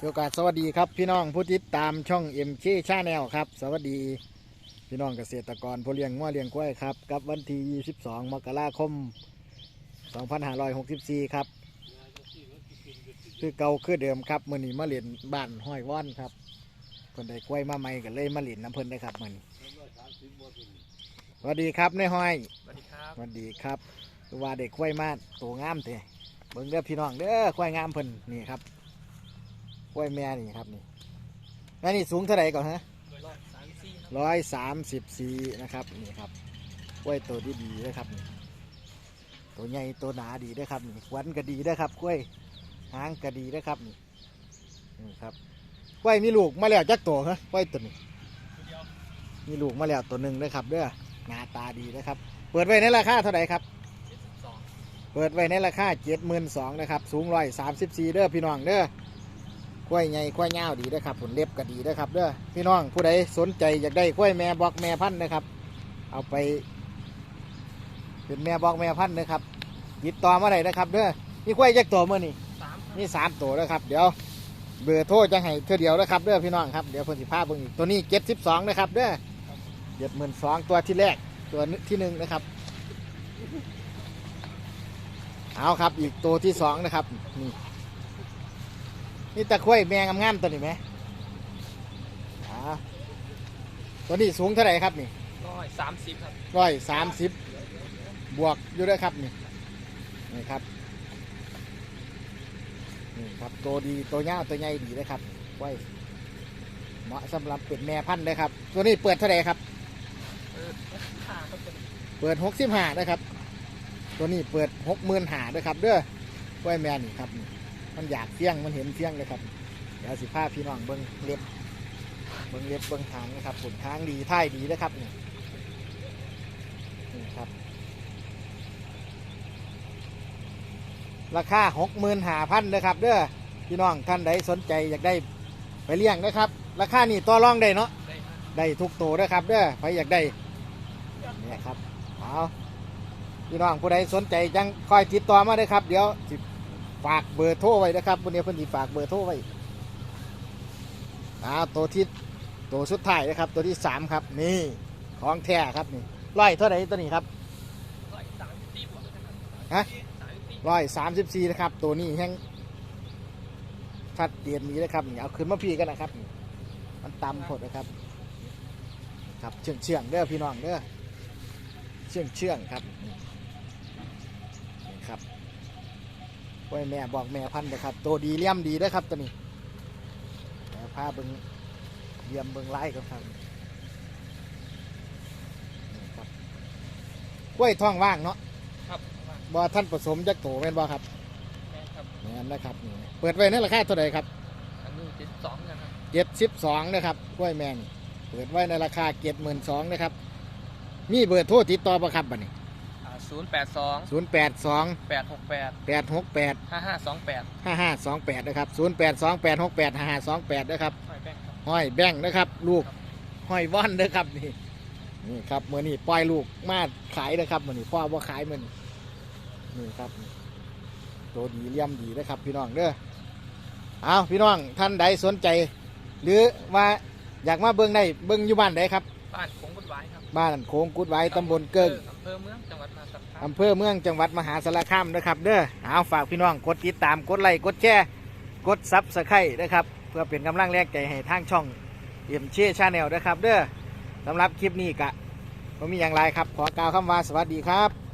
ถือโอกาสสวัสดีครับพี่น้องผู้ติดตามช่องเอ็มเคชาแนลครับ สวัสดีพี่น้องเกษตรกรผู้เลี้ยงงัวเลี้ยงกล้วยครับกับวันที่ 22 มกราคม 2564 ครับ คือเก่าคือเดิมครับมื่อนี้มาเล่นบ้านห้อยว่อนครับคนใดกล้วยมาใหม่ก็เลยมาเล่นน้ำเพิ่นได้ครับมื่อนี้สวัสดีครับนายห้อยสวัสดีครับสวัสดีครับว่าเด็กกล้วยมาตัวงามเถอะเบิ่งเด้อพี่น้องเด้อกล้วยงามเพิ่นนี่ครับก ล้วยแม่นี่ครับนี่แม่นี่สูงเท่าไหร่ก่อนฮะร้อยสามสี่ครับร้อยสามสิบสี่นะครับนี่ครับกล้วยตัวที่ดีนะครับนี่ตัวใหญ่ตัวหนาดีเด้อครับนี่ขวัญก็ดีเด้อครับกล้วยหางก็ดีเด้อครับนี่นี่ครับกล้วยมีลูกมาแล้วจักตัวฮะกล้วยตัวนี้ตัวเดียวมีลูกมาแล้วตัวหนึ่งเด้อครับเด้อหน้าตาดีนะครับ เปิดไว้ในราคาเท่าไหร่ครับเจ็ดสิบสองเปิดไว้ในราคาเจ็ดหมื่นสองนะครับ สูงร้อยสามสิบสี่เด้อพี่น้องเด้อ กล้วยใหญ่กล้วยยาวดีเด้อครับผลเล็บก็ดีเด้อครับเด้อพี่น้องผู้ใดสนใจอยากได้กล้วยแม่บอกแม่พันธุ์นะครับ เอาไป เป็นแม่บอกแม่พันธุ์นะครับติดต่อมาได้นะครับเด้อมีกล้วยจักตัวเมื่อนี่สามครับมีสามตัวนะครับ เดี๋ยวเบอร์โทรจะให้เท่าเดียวนะครับเด้อพี่น้องครับเดี๋ยวเพิ่นสิพาเบิ่งอีกตัวนี้เจ็ดสิบสองนะครับเด้อเจ็ดหมื่นสองตัวที่แรกตัวที่หนึ่งนะครับเอาครับอีกตัวที่สองนะครับนี่ นี่ตะไคร่แมงงามๆตัวนี้ไหมอ่าตัวนี้สูงเท่าไหร่ครับนี่ร้อยสามสิบครับร้อยสามสิบบวกอยู่ด้วยครับนี่นี่ครับนี่ครับตัวดีตัวเงาวตัวใหญ่ดีนะครับไว้เหมาะสำหรับเป็นแม่พันธุ์เลยครับ ตัวนี้เปิดเท่าไหร่ครับเออห้าครับเป็นเปิดหกสิบห้านะครับ ตัวนี้เปิดหกหมื่นหาด้วยครับเด้อไว้แม่นี่ครับนี่ มันอยากเฟี้ยงมันเห็นเฟี้ยงเลยครับเดี๋ยวสิพาพี่น้องเบิ้งเล็บเบิ้งเล็บเบิ้งทางนะครับผลทางดีท่ายดีนะครับนี่นี่ครับ ราคาหกหมื่นหาพันนะครับเด้อพี่น้องท่านใดสนใจอยากได้ไปเลี้ยงนะครับ ราคานี่ต่อรองได้เนาะได้ทุกตัวนะครับเด้อใครอยากได้เนี่ยครับเอาพี่น้องผู้ใดสนใจจังคอยติดต่อมาเลยครับ เดี๋ยวสิ ฝากเบอร์โทรไว้นะครับวันนี้เพิ่นสิฝากเบอร์โทรไว้เอาตัวที่ตัวสุดท้ายนะครับ ตัวที่สามครับ นี่ของแท้ครับนี่ร้อยเท่าไหร่ตัวนี้ครับร้อยสามสิบสี่บวกกันครับฮะสามสิบสี่ร้อยสามสิบสี่นะครับ ตัวนี้แห้งชัดเจนนี้นะครับนี่เอาขึ้นมาพี่กันนะครับนี่มันต่ำพดนะครับ ครับเชื่องเชื่องๆเด้อพี่น้องเด้อเชื่องเชื่องๆครับนี่นี่ครับ ไว้แม่บอกแม่พันธุ์นะครับ ตัวดีเลี่ยมดีเด้อครับตัวนี้แต่พาเบิงเยี่ยมเบิงไล่กันครับนี่ครับกล้วยท้องว่างเนาะครับว่าบ่ท่านผสมจักโตแม่นบ่ครับแม่ครับแม่นนะครับนี่เปิดไว้ในราคาเท่าไหร่ครับอันนี้เจ็ดสิบสองกันครับเจ็ดสิบสองนะครับกล้วยแมนเปิดไว้ในราคาเจ็ดหมื่นสองนะครับ มีเบอร์โทรติดต่อประครับบัดนี้ ศูนย์แปดสองศูนย์แปดสองแปดหกแปดแปดหกแปดห้าห้าสองแปดห้าห้าสองแปดนะครับศูนย์แปดสองแปดหกแปดห้าห้าสองแปดนะครับไม่แป้งครับ ห้อยแบงค์นะครับ ลูกห้อยว่อนนะครับนี่นี่ครับเมื่อนี้ปล่อยลูกมาขายนะครับเมื่อนี้พ่อว่าขายเมื่อนี้นี่ครับนี่ตัวดีเลี่ยมดีนะครับ พี่น้องเด้อเอาพี่น้องท่านใดสนใจ หรือว่าอยากมาเบิ้งได้เบิ้งอยู่บ้านใดครับ บ้านโค้งกุดไว้ครับบ้านโค้งกุดไว้ตำบลเกิ้งอำเภอเมืองจังหวัดมหาสารคาม อำเภอเมืองจังหวัดมหาสารคามนะครับเด้อเอาฝากพี่น้องกดติดตามกดไลค์กดแชร์กดซับสไครต์นะครับ เพื่อเป็นกำลังแรงใจให้ทางช่องเอ็มเช่ชาแนลนะครับ เด้อสำหรับคลิปนี้กะผมมีอย่างไรครับ ขอกล่าวคำว่าสวัสดีครับ